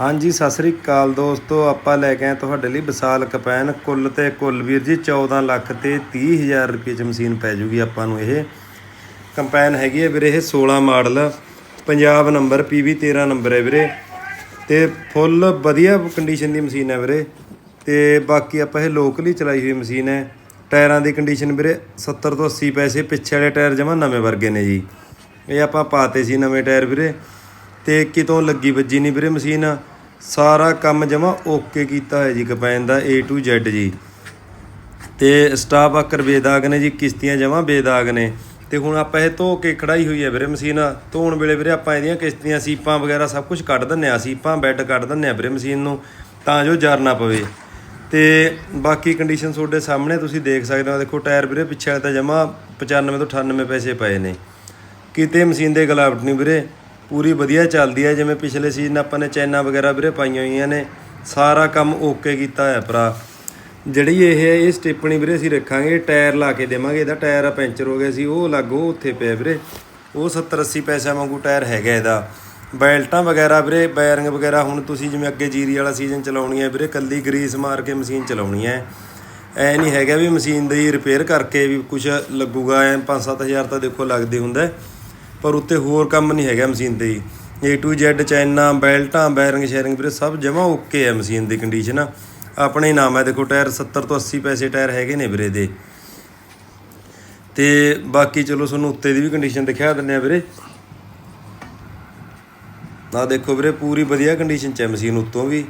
ਹਾਂਜੀ, ਸਤਿ ਸ੍ਰੀ ਅਕਾਲ ਦੋਸਤੋ। ਆਪਾਂ ਲੈ ਕੇ ਆਏ ਤੁਹਾਡੇ ਲਈ ਵਿਸਾਲ ਕਪੈਨ। ਕੁੱਲ ਤੇ ਕੁੱਲ ਵੀਰ ਜੀ 14 ਲੱਖ ਤੇ 30000 ਰੁਪਏ ਚ ਮਸ਼ੀਨ ਪੈ ਜੂਗੀ ਆਪਾਂ ਨੂੰ ਇਹ। ਕੰਪੈਨ ਹੈਗੀ ਹੈ ਵੀਰੇ, ਇਹ 16 model. Punjab number PV 13 number ਹੈ ਵੀਰੇ। ਤੇ ਫੁੱਲ ਵਧੀਆ ਕੰਡੀਸ਼ਨ ਦੀ ਮਸ਼ੀਨ ਹੈ ਵੀਰੇ। ਤੇ ਬਾਕੀ ਆਪਾਂ ਇਹ ਲੋਕਲੀ ਚਲਾਈ ਹੋਈ ਮਸ਼ੀਨ ਹੈ। ਟਾਇਰਾਂ ਦੀ ਕੰਡੀਸ਼ਨ ਵੀਰੇ 70 ਤੋਂ 80 ਪੈਸੇ। ਪਿੱਛੇ ਵਾਲੇ ਟਾਇਰ ਜਮਾ ਨਵੇਂ ਵਰਗੇ ਨੇ ਜੀ। ਇਹ ਆਪਾਂ ਪਾਤੇ ਸੀ ਨਵੇਂ ਟਾਇਰ ਵੀਰੇ। ਤੇ ਕਿਤੋਂ ਲੱਗੀ ਵੱਜੀ ਨਹੀਂ ਵੀਰੇ ਮਸ਼ੀਨ। ਸਾਰਾ ਕੰਮ ਜਮਾ ਓਕੇ ਕੀਤਾ ਹੈ ਜੀ ਕਪੈਨ ਦਾ, A to Z ਜੀ। ਤੇ ਸਟਾਫ ਆਕਰ ਬੇਦਾਗ ਨੇ ਜੀ, ਕਿਸ਼ਤੀਆਂ ਜਮਾ ਬੇਦਾਗ ਨੇ। ਤੇ ਹੁਣ ਆਪਾਂ ਇਹ ਧੋ ਕੇ ਖੜਾਈ ਹੋਈ ਹੈ ਵੀਰੇ ਮਸ਼ੀਨ। ਧੋਣ ਵੇਲੇ ਵੀਰੇ ਆਪਾਂ ਇਹਦੀਆਂ ਕਿਸ਼ਤੀਆਂ, ਸੀਪਾਂ ਵਗੈਰਾ ਸਭ ਕੁਝ ਕੱਢ ਦਿੰਨੇ ਆ ਸੀਪਾਂ, ਬੈੱਡ ਕੱਢ ਦਿੰਨੇ ਆ ਵੀਰੇ ਮਸ਼ੀਨ ਨੂੰ, ਤਾਂ ਜੋ ਜਰਨਾ ਪਵੇ। ਤੇ ਬਾਕੀ ਕੰਡੀਸ਼ਨ ਤੁਹਾਡੇ ਸਾਹਮਣੇ ਤੁਸੀਂ ਦੇਖ ਸਕਦੇ ਹੋ। ਦੇਖੋ ਟਾਇਰ ਵੀਰੇ ਪਿੱਛੇ ਵਾਲੇ ਤਾਂ ਜਮਾ 95 ਤੋਂ 98 ਪੈਸੇ ਪਏ ਨੇ। ਕਿਤੇ ਮਸ਼ੀਨ ਦੇ ਗਲਾਵਟ ਨਹੀਂ ਵੀਰੇ। ਪੂਰੀ ਵਧੀਆ ਚੱਲਦੀ ਹੈ। ਜਿਵੇਂ ਪਿਛਲੇ ਸੀਜ਼ਨ ਆਪਾਂ ਨੇ ਚੈਨਾ ਵਗੈਰਾ ਵੀਰੇ ਪਾਈਆਂ ਹੋਈਆਂ ਨੇ। ਸਾਰਾ ਕੰਮ ਓਕੇ ਕੀਤਾ ਹੈ ਭਰਾ। ਜਿਹੜੀ ਇਹ ਹੈ ਇਹ ਸਟੇਪਣੀ ਵੀਰੇ ਅਸੀਂ ਰੱਖਾਂਗੇ ਟਾਇਰ ਲਾ ਕੇ ਦੇਵਾਂਗੇ। ਇਹਦਾ ਟਾਇਰ ਪੈਂਚਰ ਹੋ ਗਿਆ ਸੀ, ਉਹ ਅਲੱਗ, ਉਹ ਉੱਥੇ ਪਿਆ ਵੀਰੇ। ਉਹ 70 80 ਪੈਸਿਆਂ ਵਾਂਗੂ ਟਾਇਰ ਹੈਗਾ ਇਹਦਾ। ਬੈਲਟਾਂ ਵਗੈਰਾ ਵੀਰੇ ਬੈਰਿੰਗ ਵਗੈਰਾ ਹੁਣ ਤੁਸੀਂ ਜਿਵੇਂ ਅੱਗੇ ਜੀਰੀ ਵਾਲਾ ਸੀਜ਼ਨ ਚਲਾਉਣੀ ਹੈ ਵੀਰੇ, ਕੱਲੀ ਗਰੀਸ ਮਾਰ ਕੇ ਮਸ਼ੀਨ ਚਲਾਉਣੀ ਹੈ। ਐ ਨਹੀਂ ਹੈਗਾ ਵੀ ਮਸ਼ੀਨ ਦੀ ਰਿਪੇਅਰ ਕਰਕੇ ਵੀ ਕੁਝ ਲੱਗੂਗਾ, ਐ 5-7000 ਤਾਂ ਦੇਖੋ ਲੱਗਦੇ ਹੁੰਦਾ। ਪਰ ਉੱਤੇ ਹੋਰ ਕੰਮ ਨਹੀਂ ਹੈਗਾ ਮਸ਼ੀਨ ਤੇ ਹੀ A to Z ਚੈਨਾ ਬੈਲਟਾਂ, ਬੈਰਿੰਗ ਸ਼ੇਅਰਿੰਗ ਵੀਰੇ ਸਭ ਜਮਾ ਓਕੇ ਹੈ ਮਸ਼ੀਨ ਦੀ ਕੰਡੀਸ਼ਨ ਆਪਣੇ ਨਾਮ ਹੈ ਦੇਖੋ ਟਾਇਰ 70 ਤੋਂ 80 ਪੈਸੇ ਟਾਇਰ ਹੈਗੇ ਨੇ ਵੀਰੇ ਦੇ। ਤੇ ਬਾਕੀ ਚਲੋ ਤੁਹਾਨੂੰ ਉੱਤੇ ਦੀ ਵੀ ਕੰਡੀਸ਼ਨ ਦਿਖਾ ਦਿੰਨੇ ਆ ਵੀਰੇ। ਆ ਦੇਖੋ ਵੀਰੇ ਪੂਰੀ ਵਧੀਆ ਕੰਡੀਸ਼ਨ ਚ ਹੈ ਮਸ਼ੀਨ ਉੱਤੋਂ ਵੀ।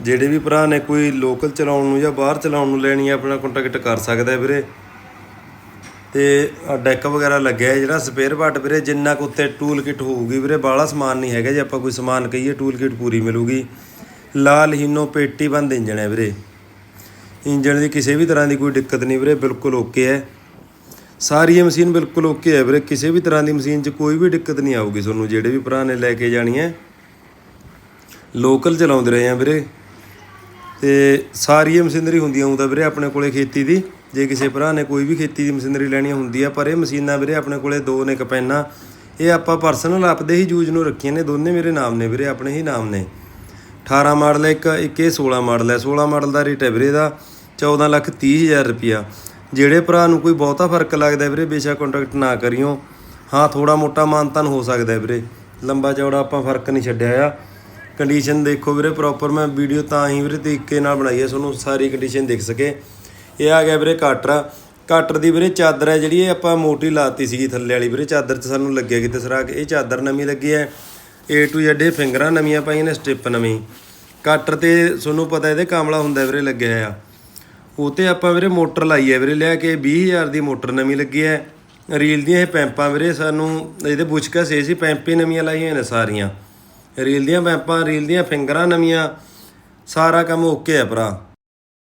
ਜਿਹੜੇ ਵੀ ਭਰਾ ਨੇ ਕੋਈ ਲੋਕਲ ਚਲਾਉਣ ਨੂੰ ਜਾਂ ਬਾਹਰ ਚਲਾਉਣ ਨੂੰ ਲੈਣੀ ਹੈ ਆਪਣਾ ਕੰਟੈਕਟ ਕਰ ਸਕਦਾ ਹੈ ਵੀਰੇ। ਤੇ ਆਹ ਡੈਕ ਵਗੈਰਾ ਲੱਗਿਆ ਜਿਹੜਾ ਸਪੇਅਰ ਪਾਰਟ ਵੀਰੇ, ਜਿੰਨਾ ਕੁ ਉੱਤੇ ਟੂਲ ਕਿਟ ਹੋਊਗੀ ਵੀਰੇ, ਬਾਹਲਾ ਸਮਾਨ ਨਹੀਂ ਹੈਗਾ ਜੇ ਆਪਾਂ ਕੋਈ ਸਮਾਨ ਕਹੀਏ ਟੂਲ ਕਿਟ ਪੂਰੀ ਮਿਲੂਗੀ। ਲਾਲ ਹੀਨੋ ਪੇਟੀ ਬੰਦ ਇੰਜਣ ਹੈ ਵੀਰੇ। ਇੰਜਣ ਦੀ ਕਿਸੇ ਵੀ ਤਰ੍ਹਾਂ ਦੀ ਕੋਈ ਦਿੱਕਤ ਨਹੀਂ ਵੀਰੇ, ਬਿਲਕੁਲ ਓਕੇ ਹੈ। ਸਾਰੀ ਇਹ ਮਸ਼ੀਨ ਬਿਲਕੁਲ ਓਕੇ ਹੈ ਵੀਰੇ, ਕਿਸੇ ਵੀ ਤਰ੍ਹਾਂ ਦੀ ਮਸ਼ੀਨ 'ਚ ਕੋਈ ਵੀ ਦਿੱਕਤ ਨਹੀਂ ਆਊਗੀ ਤੁਹਾਨੂੰ, ਜਿਹੜੇ ਵੀ ਭਰਾ ਨੇ ਲੈ ਕੇ ਜਾਣੀ ਹੈ। ਲੋਕਲ ਚਲਾਉਂਦੇ ਰਹੇ ਆ ਵੀਰੇ। ਤੇ ਸਾਰੀ ਇਹ ਮਸ਼ੀਨਰੀ ਹੁੰਦੀਆਂ ਹੁੰਦਾ ਵੀਰੇ ਆਪਣੇ ਕੋਲੇ ਖੇਤੀ ਦੀ। ਜੇ ਕਿਸੇ ਭਰਾ ਨੇ ਕੋਈ ਵੀ ਖੇਤੀ ਦੀ ਮਸ਼ੀਨਰੀ ਲੈਣੀ ਹੁੰਦੀ ਆ, ਪਰ ਇਹ ਮਸ਼ੀਨਾਂ ਵੀਰੇ ਆਪਣੇ ਕੋਲੇ ਦੋ ਨੇ ਕਪੈਨਾ ਇਹ ਆਪਾਂ ਪਰਸਨਲ ਆਪਦੇ ਹੀ ਯੂਜ਼ ਨੂੰ ਰੱਖੀਆਂ ਨੇ, ਦੋਨੇ ਮੇਰੇ ਨਾਮ ਨੇ ਵੀਰੇ, ਆਪਣੇ ਹੀ ਨਾਮ ਨੇ। 18 ਮਾਡਲ ਹੈ ਇੱਕ ਇੱਕ ਇਹ 16 ਮਾਡਲ ਹੈ। 16 ਮਾਡਲ ਦਾ ਰੇਟ ਹੈ ਵੀਰੇ ਦਾ 14 ਲੱਖ 30 ਹਜ਼ਾਰ ਰੁਪਿਆ ਜਿਹੜੇ ਭਰਾ ਨੂੰ ਕੋਈ ਬਹੁਤਾ ਫ਼ਰਕ ਲੱਗਦਾ ਵੀਰੇ, ਬੇਸ਼ੱਕ ਕੰਟੈਕਟ ਨਾ ਕਰਿਓ। ਹਾਂ ਥੋੜਾ ਮੋਟਾ ਮਾਨਤਨ ਹੋ ਸਕਦਾ ਵੀਰੇ। ਲੰਬਾ ਚੌੜਾ ਆਪਾਂ ਫ਼ਰਕ ਨਹੀਂ ਛੱਡਿਆ ਆ। ਕੰਡੀਸ਼ਨ ਦੇਖੋ ਵੀਰੇ ਪ੍ਰੋਪਰ ਮੈਂ ਵੀਡੀਓ ਤਾਂ ਹੀ ਵੀਰੇ ਤਰੀਕੇ ਨਾਲ ਬਣਾਈ ਹੈ, ਤੁਹਾਨੂੰ ਸਾਰੀ ਕੰਡੀਸ਼ਨ ਦਿਖ ਸਕੇ। ਇਹ ਆ ਗਿਆ ਵੀਰੇ ਕਾਟਰ। ਕਾਟਰ ਦੀ ਵੀਰੇ ਚਾਦਰ ਹੈ ਜਿਹੜੀ, ਇਹ ਆਪਾਂ ਮੋਟੀ ਲਾਤੀ ਸੀਗੀ ਥੱਲੇ ਵਾਲੀ। ਵੀਰੇ ਚਾਦਰ 'ਚ ਸਾਨੂੰ ਲੱਗਿਆ ਕਿਤੇ ਸਰਾਕ ਇਹ ਚਾਦਰ ਨਵੀਂ ਲੱਗੀ ਹੈ। A to Z ਇਹ ਫਿੰਗਰਾਂ ਨਵੀਆਂ ਪਾਈਆਂ ਨੇ ਸਟ੍ਰਿਪ ਨਵੀਂ। ਕਾਟਰ ਤੇ ਤੁਹਾਨੂੰ ਪਤਾ ਇਹਦੇ ਕਾਮਲਾ ਹੁੰਦਾ ਵੀਰੇ ਲੱਗਿਆ ਆ ਉਹ ਤੇ ਆਪਾਂ ਵੀਰੇ ਮੋਟਰ ਲਾਈ ਹੈ ਵੀਰੇ, ਲਿਆ ਕੇ 20000 ਦੀ ਮੋਟਰ ਨਵੀਂ ਲੱਗੀ ਹੈ। ਰੀਲ ਦੀਆਂ ਇਹ ਪੈਂਪਾਂ ਵੀਰੇ ਸਾਨੂੰ, ਇਹਦੇ ਬੁਚਕਾ ਸੇ ਸੀ ਪੈਂਪੇ ਨਵੀਆਂ ਲਾਈਆਂ ਨੇ ਸਾਰੀਆਂ। ਰੀਲ ਦੀਆਂ ਪੈਂਪਾਂ, ਰੀਲ ਦੀਆਂ ਫਿੰਗਰਾਂ ਨਵੀਆਂ। ਸਾਰਾ ਕੰਮ ਓਕੇ ਹੈ ਭਰਾ।